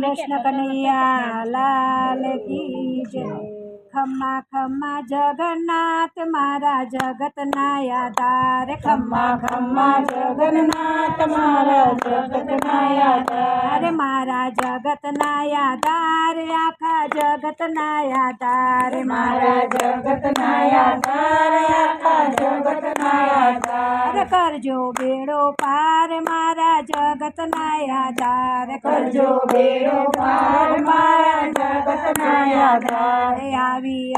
कृष्ण कन्हैया, लाल की जय। खम्मा खम्मा, जगन्नाथ मारा जगत नायादार। खम्मा खम्मा, जगन्नाथ मारा जगत नायादार। मारा जगत नायादार, आखा, जगत नायादार। मारा जगत नायादार જગતનાયાધાર કરજો બેડો પાર મારા જગતનાયાધાર કરજો બેડો પાર મારા જગતનાયાધાર આવી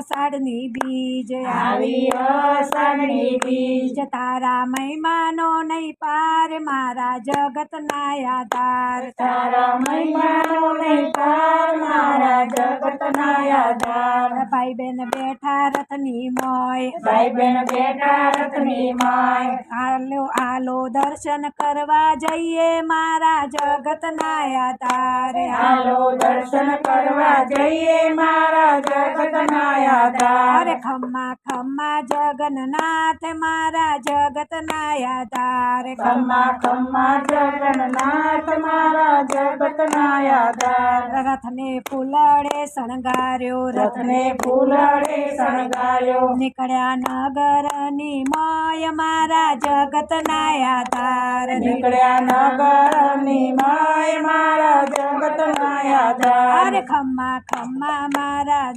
અષાઢની બીજ આવી અષાઢની બીજ તારા મહિમાનો નહીં પાર મારા જગતના યાદાર તારા મહિમાનો નહીં પાર મારા જગતના યાદાર ભાઈ બેન બેઠા રથની મોય ભાઈ બેન બેઠા રથની માય આલો આલો દર્શન કરવા જઈએ મારા જગતના યાદાર હાલો દર્શન કરવા જઈએ મારા જગતના યાદાર અરે ખમ્મા ખમ્મા જગન્નાથ મારા જગતના યાદાર ખમ્મા ખમ્મા જગન્નાથ મારા જગતના યાદાર રથને ફૂલડે શણગાર્યો રથને ફૂલડે શણગાર્યો નીકળ્યા નગરની મોય મારા જગતના યાદાર નીકળ્યા નગરની માય મારા જગતના યાદાર અરે ખમ્મા ખમ્મા મારા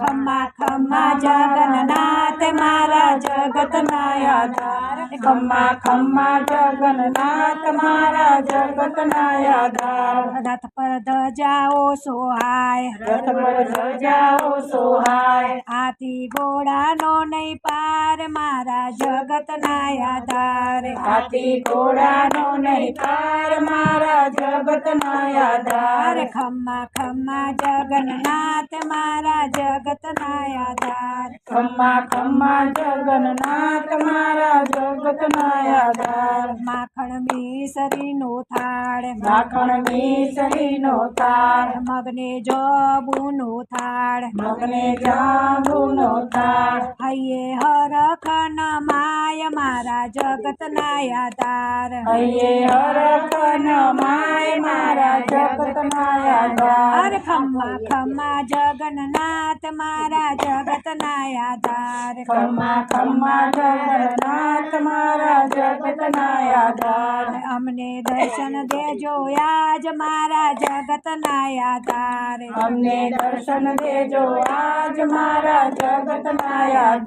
खम्मा खम्मा जगन्नाथ मारा जगत नायाधार खम्मा खम्मा जगन्नाथ मारा जगत नायाधार रथ पर द जाओ सोहाय। रथ पर द जाओ सोहाय। हाथी घोड़ा नो नहीं पार मारा जगत नायाधार हाथी घोड़ा नो नहीं पार मारा जगत नायाधार खम्मा खम्मा जगन्नाथ मारा जग જગતના આધાર ખમ્મા ખમ્મા જગન્નાથ મારા જગતના આધાર માખણ મિસરીનો થાળ માખણ મિસરીનો થાળ. મગને જોબુનો થાળ. મગને જાંબુનો તાર હૈયે હરખન માય મારા જગતના યાદાર હૈયે હરખન માય મારા જગતના યાદાર અરે ખમ્મા ખમ્મા જગન્નાથ મારા જગતના યાદાર ખમ્મા ખમ્મા જગન્નાથ મારા જગતના યાદાર અમને દર્શન દેજો આજ મારા જગતના યાદાર અમને દર્શન દેજો આજ મારા જગતના યાદાર